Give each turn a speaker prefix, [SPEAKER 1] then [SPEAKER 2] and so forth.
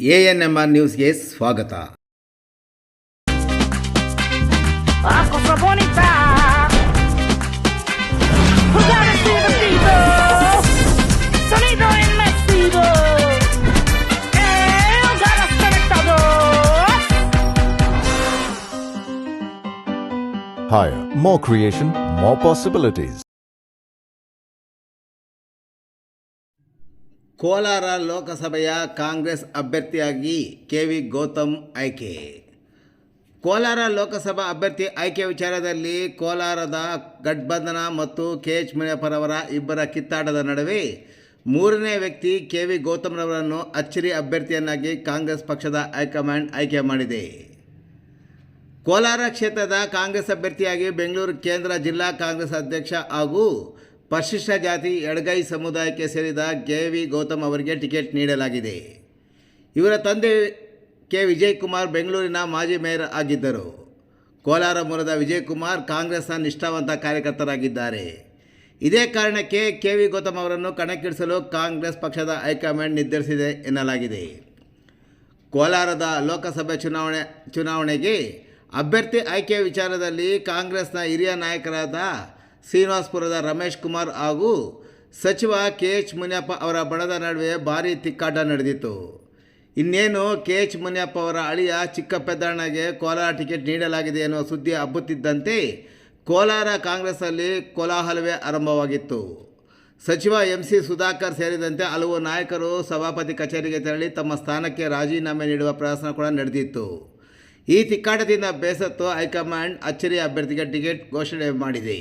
[SPEAKER 1] A N M R ನ್ಯೂಸ್ಗೆ ಸ್ವಾಗತ
[SPEAKER 2] Ah, cosa bonita. Jugar es divertido. Sonido inmersivo. Eh, ganas conectados.
[SPEAKER 3] Higher, more creation, more possibilities.
[SPEAKER 1] Kolar ಲೋಕಸಭೆಯ ಕಾಂಗ್ರೆಸ್ ಅಭ್ಯರ್ಥಿಯಾಗಿ K V Gautam ಆಯ್ಕೆ. ಕೋಲಾರ ಲೋಕಸಭಾ ಅಭ್ಯರ್ಥಿ ಆಯ್ಕೆ ವಿಚಾರದಲ್ಲಿ ಕೋಲಾರದ ಗಠಬಂಧನ ಮತ್ತು ಕೆ ಎಚ್ ಮುನಿಯಪ್ಪರವರ ಇಬ್ಬರ ಕಿತ್ತಾಟದ ನಡುವೆ ಮೂರನೇ ವ್ಯಕ್ತಿ ಕೆ ವಿ ಗೌತಮ್ರವರನ್ನು ಅಚ್ಚರಿ ಅಭ್ಯರ್ಥಿಯನ್ನಾಗಿ ಕಾಂಗ್ರೆಸ್ ಪಕ್ಷದ ಹೈಕಮಾಂಡ್ ಆಯ್ಕೆ ಮಾಡಿದೆ. ಕೋಲಾರ ಕ್ಷೇತ್ರದ ಕಾಂಗ್ರೆಸ್ ಅಭ್ಯರ್ಥಿಯಾಗಿ ಬೆಂಗಳೂರು ಕೇಂದ್ರ ಜಿಲ್ಲಾ ಕಾಂಗ್ರೆಸ್ ಅಧ್ಯಕ್ಷ ಹಾಗೂ ಪರಿಶಿಷ್ಟ ಜಾತಿ ಎಡಗೈ ಸಮುದಾಯಕ್ಕೆ ಸೇರಿದ ಕೆ ವಿ ಗೌತಮ್ ಅವರಿಗೆ ಟಿಕೆಟ್ ನೀಡಲಾಗಿದೆ. ಇವರ ತಂದೆ ಕೆ ವಿಜಯಕುಮಾರ್ ಬೆಂಗಳೂರಿನ ಮಾಜಿ ಮೇಯರ್ ಆಗಿದ್ದರು. ಕೋಲಾರ ಮೂಲದ ವಿಜಯಕುಮಾರ್ ಕಾಂಗ್ರೆಸ್ನ ನಿಷ್ಠಾವಂತ ಕಾರ್ಯಕರ್ತರಾಗಿದ್ದಾರೆ. ಇದೇ ಕಾರಣಕ್ಕೆ ಕೆ ವಿ ಗೌತಮ್ ಅವರನ್ನು ಕಣಕ್ಕಿಳಿಸಲು ಕಾಂಗ್ರೆಸ್ ಪಕ್ಷದ ಹೈಕಮಾಂಡ್ ನಿರ್ಧರಿಸಿದೆ ಎನ್ನಲಾಗಿದೆ. ಕೋಲಾರದ ಲೋಕಸಭೆ ಚುನಾವಣೆ, ಚುನಾವಣೆಗೆ ಅಭ್ಯರ್ಥಿ ಆಯ್ಕೆ ವಿಚಾರದಲ್ಲಿ ಕಾಂಗ್ರೆಸ್ನ ಹಿರಿಯ ನಾಯಕರಾದ ಶ್ರೀನಿವಾಸಪುರದ ರಮೇಶ್ ಕುಮಾರ್ ಹಾಗೂ ಸಚಿವ ಕೆ ಎಚ್ ಮುನಿಯಪ್ಪ ಅವರ ಬಣದ ನಡುವೆ ಭಾರೀ ತಿಕ್ಕಾಟ ನಡೆದಿತ್ತು. ಇನ್ನೇನು ಕೆ ಎಚ್ ಮುನಿಯಪ್ಪ ಅವರ ಅಳಿಯ ಚಿಕ್ಕಪೆದ್ದಣ್ಣಗೆ ಕೋಲಾರ ಟಿಕೆಟ್ ನೀಡಲಾಗಿದೆ ಎನ್ನುವ ಸುದ್ದಿ ಹಬ್ಬುತ್ತಿದ್ದಂತೆ ಕೋಲಾರ ಕಾಂಗ್ರೆಸ್ಸಲ್ಲಿ ಕೋಲಾಹಲವೇ ಆರಂಭವಾಗಿತ್ತು. ಸಚಿವ ಎಂ ಸಿ ಸುಧಾಕರ್ ಸೇರಿದಂತೆ ಹಲವು ನಾಯಕರು ಸಭಾಪತಿ ಕಚೇರಿಗೆ ತೆರಳಿ ತಮ್ಮ ಸ್ಥಾನಕ್ಕೆ ರಾಜೀನಾಮೆ ನೀಡುವ ಪ್ರಯತ್ನ ಕೂಡ ನಡೆದಿತ್ತು. ಈ ತಿಕ್ಕಾಟದಿಂದ ಬೇಸತ್ತು ಹೈಕಮಾಂಡ್ ಅಚ್ಚರಿ ಅಭ್ಯರ್ಥಿಗೆ ಟಿಕೆಟ್ ಘೋಷಣೆ ಮಾಡಿದೆ.